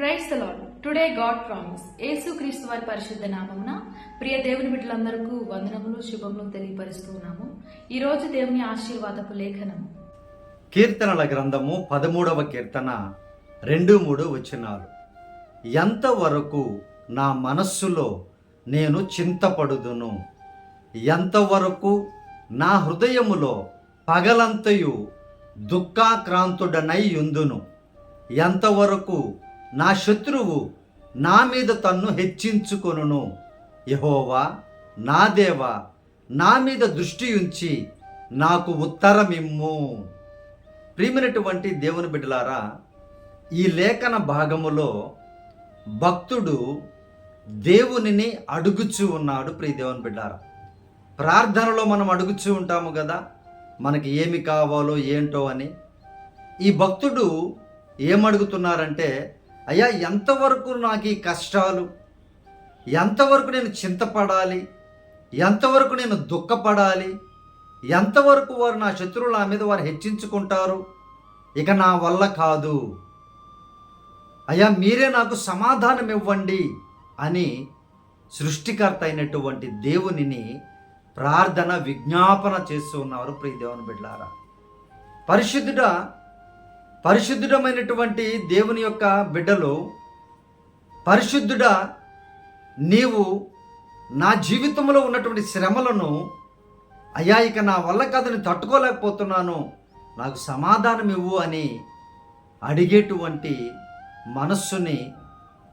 Praise lord today god promise. Yesukristu వారి పరిశుద్ధ నామమున ప్రియ దేవుని బిడ్డలందరికీ వందనములు శుభములు తెలియపరుస్తూ ఉన్నాము. ఈ రోజు దేవుని ఆశీర్వాదపు లేఖనము. కీర్తనల గ్రంథము పదమూడవ కీర్తన రెండు మూడు వచ్చినారు ఎంతవరకు నా మనస్సులో నేను చింతపడుదును? ఎంతవరకు నా హృదయములో పగలంతయు దుఃఖాక్రాంతుడనై యుందును ఎంతవరకు నా శత్రువు నా మీద తన్ను హెచ్చించుకొనును. యహోవా నా దేవా నా మీద దృష్టి ఉంచి నాకు ఉత్తరమిమ్ము. ప్రియమైనటువంటి దేవుని బిడ్డలారా ఈ లేఖన భాగములో భక్తుడు దేవునిని అడుగుచూ ఉన్నాడు ప్రియ దేవుని బిడ్డారా ప్రార్థనలో మనం అడుగుచూ ఉంటాము కదా మనకి ఏమి కావాలో ఏంటో అని. ఈ భక్తుడు ఏమడుగుతున్నారంటే అయ్యా ఎంతవరకు నాకు ఈ కష్టాలు? ఎంతవరకు నేను చింతపడాలి? ఎంతవరకు నేను దుఃఖపడాలి? ఎంతవరకు వారు నా శత్రువుల నా మీద వారు హెచ్చించుకుంటారు? ఇక నా వల్ల కాదు. అయ్యా మీరే నాకు సమాధానం ఇవ్వండి అని సృష్టికర్త అయినటువంటి దేవునిని ప్రార్థన విజ్ఞాపన చేస్తూ ఉన్నారు ప్రియదేవుని బిడ్డారా పరిశుద్ధుడా పరిశుద్ధుడమైనటువంటి దేవుని యొక్క బిడ్డలు పరిశుద్ధుడా నీవు నా జీవితంలో ఉన్నటువంటి శ్రమలను అయ్యా ఇక నా వల్ల కథని తట్టుకోలేకపోతున్నాను నాకు సమాధానం ఇవ్వు అని అడిగేటువంటి మనస్సుని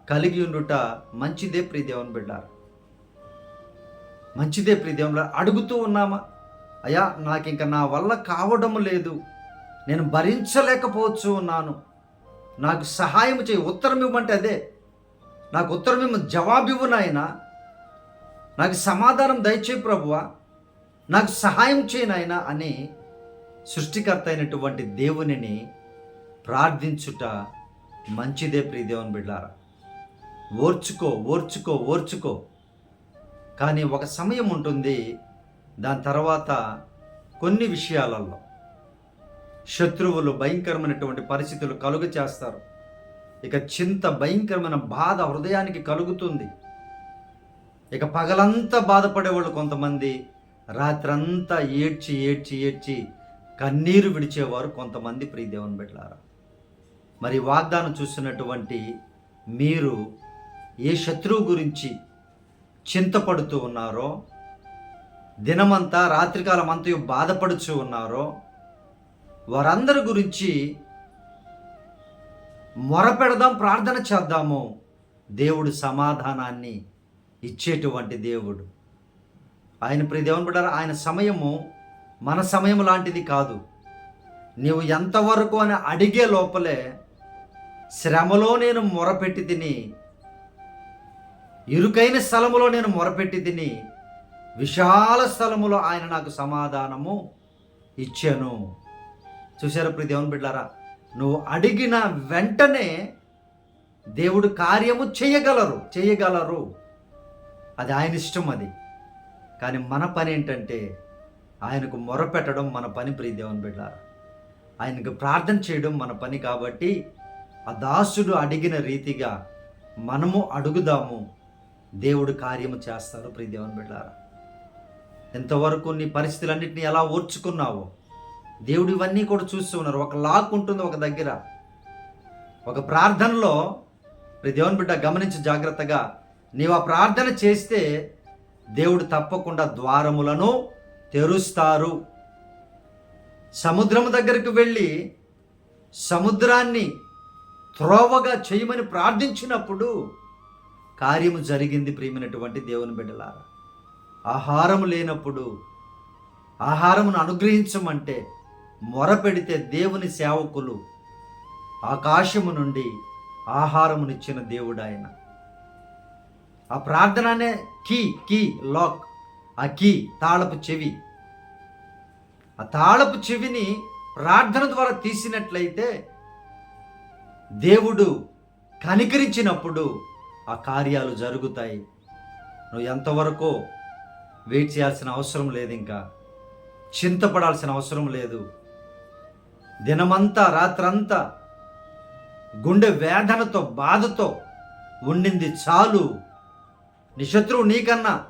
కలిగి ఉండుట మంచిదే ప్రియదేవన్ బిడ్డారు? మంచిదే ప్రియదేవుల అడుగుతూ ఉన్నామా? అయ్యా నాకు ఇంకా నా వల్ల కావడం లేదు. నేను భరించలేకపోవచ్చు ఉన్నాను నాకు సహాయం చేయి ఉత్తరం ఇవ్వమంటే అదే. నాకు ఉత్తరం ఇవ్వ జవాబు ఇవ్వనాయనా నాకు సమాధానం దయచేయి ప్రభువా. నాకు సహాయం చేయనాయన అని సృష్టికర్త అయినటువంటి దేవునిని ప్రార్థించుట మంచిదే ప్రియదేవన్ బిడ్డారా. ఓర్చుకో ఓర్చుకో ఓర్చుకో. కానీ ఒక సమయం ఉంటుంది దాని తర్వాత కొన్ని విషయాలలో శత్రువులు భయంకరమైనటువంటి పరిస్థితులు కలుగు చేస్తారు. ఇక చింత భయంకరమైన బాధ హృదయానికి కలుగుతుంది. ఇక పగలంతా బాధపడేవాళ్ళు కొంతమంది రాత్రంతా ఏడ్చి ఏడ్చి ఏడ్చి కన్నీరు విడిచేవారు కొంతమంది ప్రియదేవన్ బిడ్డలారా. మరి వాగ్దానం చూస్తున్నటువంటి మీరు ఏ శత్రువు గురించి చింతపడుతూ ఉన్నారో దినమంతా రాత్రికాలం అంతయు బాధపడుచు ఉన్నారో వారందరి గురించి మొరపెడదాం ప్రార్థన చేద్దాము. దేవుడు సమాధానాన్ని ఇచ్చేటువంటి దేవుడు. ఆయన ప్రియ దేవుని ఆయన సమయము మన సమయం లాంటిది కాదు. నీవు ఎంతవరకు అని అడిగే లోపలే శ్రమలో నేను మొరపెట్టి తిని ఇరుకైన స్థలములో నేను మొరపెట్టి తిని విశాల స్థలములో ఆయన నాకు సమాధానము ఇచ్చాను. చూశారు ప్రియ దేవుని బిడ్డారా నువ్వు అడిగిన వెంటనే దేవుడు కార్యము చేయగలరు. చేయగలరు. అది ఆయన ఇష్టం అది. కానీ మన పని ఏంటంటే ఆయనకు మొరపెట్టడం మన పని ప్రియ దేవుని బిడ్డారా ఆయనకు ప్రార్థన చేయడం మన పని కాబట్టి ఆ దాసుడు అడిగిన రీతిగా మనము అడుగుదాము. దేవుడు కార్యము చేస్తాడు ప్రియ దేవుని బిడ్డారా ఎంతవరకు నీ పరిస్థితులన్నింటినీ ఎలా ఓర్చుకున్నావో దేవుడు ఇవన్నీ కూడా చూస్తూ ఉన్నారు. ఒక లాక్ ఉంటుంది ఒక దగ్గర. ఒక ప్రార్థనలో దేవుని బిడ్డ గమనించి జాగ్రత్తగా. నీవు ఆ ప్రార్థన చేస్తే దేవుడు తప్పకుండా ద్వారములను తెరుస్తారు. సముద్రము దగ్గరికి వెళ్ళి సముద్రాన్ని త్రోవగా చేయమని ప్రార్థించినప్పుడు కార్యము జరిగింది ప్రియమైనటువంటి దేవుని బిడ్డలారా. ఆహారం లేనప్పుడు ఆహారమును అనుగ్రహించమంటే మొరపెడితే దేవుని సేవకులు ఆకాశము నుండి ఆహారమునిచ్చిన దేవుడు ఆయన ఆ ప్రార్థన అనే కీ కీ లాక్ ఆ కీ తాళపు చెవి. ఆ తాళపు చెవిని ప్రార్థన ద్వారా తీసినట్లయితే దేవుడు కనికరించినప్పుడు ఆ కార్యాలు జరుగుతాయి. నువ్వు ఎంతవరకు వెయిట్ చేయాల్సిన అవసరం లేదు ఇంకా. చింతపడాల్సిన అవసరం లేదు. దినమంతా రాత్రంతా గుండె వేదనతో బాధతో ఉండింది చాలు. నీ శత్రువు నీకన్నా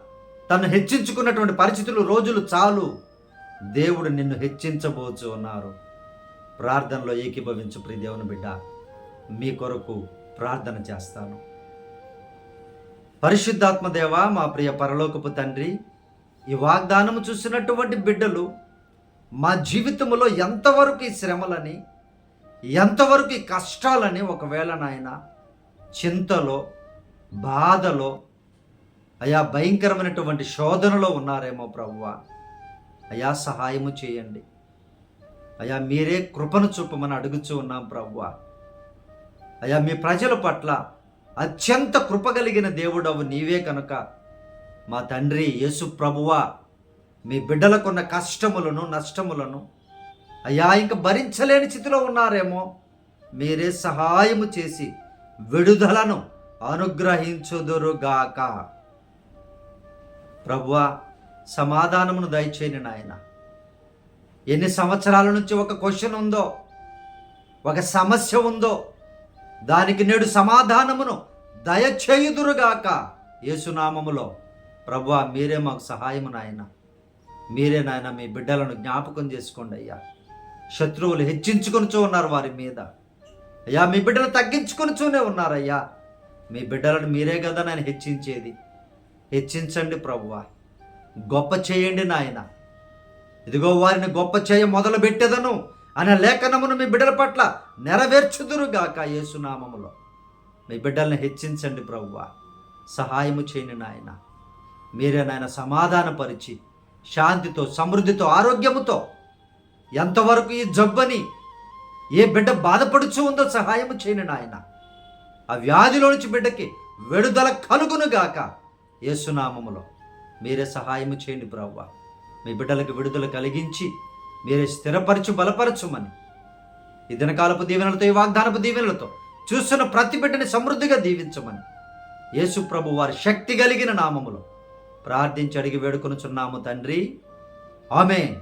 తను హెచ్చించుకున్నటువంటి పరిస్థితులు రోజులు చాలు. దేవుడు నిన్ను హెచ్చించబోచు ఉన్నారు ప్రార్థనలో ఏకీభవించు ప్రి దేవుని బిడ్డ మీ కొరకు ప్రార్థన చేస్తాను. పరిశుద్ధాత్మదేవ మా ప్రియ పరలోకపు తండ్రి ఈ వాగ్దానము చూసినటువంటి బిడ్డలు మా జీవితంలో ఎంతవరకు ఈ శ్రమలని ఎంతవరకు ఈ కష్టాలని ఒకవేళ నాయన చింతలో బాధలో అయా భయంకరమైనటువంటి శోధనలో ఉన్నారేమో ప్రభువ అయా సహాయము చేయండి. అయా మీరే కృపను చూపమని అడుగుచూ ఉన్నాం ప్రభువ అయా మీ ప్రజల పట్ల అత్యంత కృప కలిగిన దేవుడవు నీవే కనుక. మా తండ్రి యేసు ప్రభువా మీ బిడ్డలకున్న కష్టములను నష్టములను అయ్యా ఇంక భరించలేని స్థితిలో ఉన్నారేమో మీరే సహాయము చేసి విడుదలను అనుగ్రహించుదురుగాక. ప్రభువా సమాధానమును దయచేయని నాయన. ఎన్ని సంవత్సరాల నుంచి ఒక క్వశ్చన్ ఉందో ఒక సమస్య ఉందో దానికి నేడు సమాధానమును దయచేయుదురుగాక. యేసునామములో ప్రభువా మీరే మాకు సహాయము నాయనా. మీరే నాయన మీ బిడ్డలను జ్ఞాపకం చేసుకోండి అయ్యా. శత్రువులు హెచ్చించుకొనిచూ ఉన్నారు వారి మీద. అయ్యా మీ బిడ్డలు తగ్గించుకొనిచూనే ఉన్నారయ్యా. మీ బిడ్డలను మీరే కదా నేను హెచ్చించేది. హెచ్చించండి ప్రభువ. గొప్ప చేయండి నాయన. ఇదిగో వారిని గొప్ప చేయ మొదలు పెట్టేదను అనే లేఖనమును మీ బిడ్డల పట్ల నెరవేర్చుదురుగాక యేసునామములో. మీ బిడ్డల్ని హెచ్చించండి ప్రభువ. సహాయము చేయండి నాయన. మీరే నాయన సమాధానపరిచి శాంతితో సమృద్ధితో ఆరోగ్యముతో. ఎంతవరకు ఈ జబ్బని ఏ బిడ్డ బాధపడుచు ఉందో సహాయము చేయని నాయన. ఆ వ్యాధిలో నుంచి బిడ్డకి విడుదల కలుగునుగాక. యేసునామములో మీరే సహాయము చేయండి ప్రవ్వ. మీ బిడ్డలకు విడుదల కలిగించి మీరే స్థిరపరచు బలపరచుమని. ఈ దినకాలపు దీవెనలతో ఈ వాగ్దానపు దీవెనలతో చూస్తున్న ప్రతి బిడ్డని సమృద్ధిగా దీవించమని. యేసు ప్రభు వారి శక్తి కలిగిన నామములో ప్రార్థించి అడిగి వేడుకొనుచున్నాము తండ్రి. ఆమె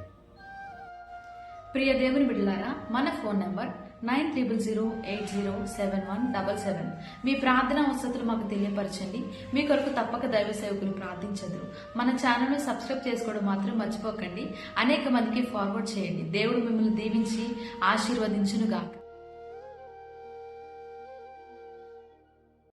ప్రియ దేవుని బిడ్డలారా మన phone number nine triple zero eight zero seven one double seven. మీ ప్రార్థన వసతులు మాకు తెలియపరచండి. మీ కొరకు తప్పక దైవ సేవకులు ప్రార్థించదురు. మన ఛానల్ను సబ్స్క్రైబ్ చేసుకోవడం మాత్రం మర్చిపోకండి. అనేక మందికి ఫార్వర్డ్ చేయండి. దేవుడు మిమ్మల్ని దీవించి ఆశీర్వదించునుగాక.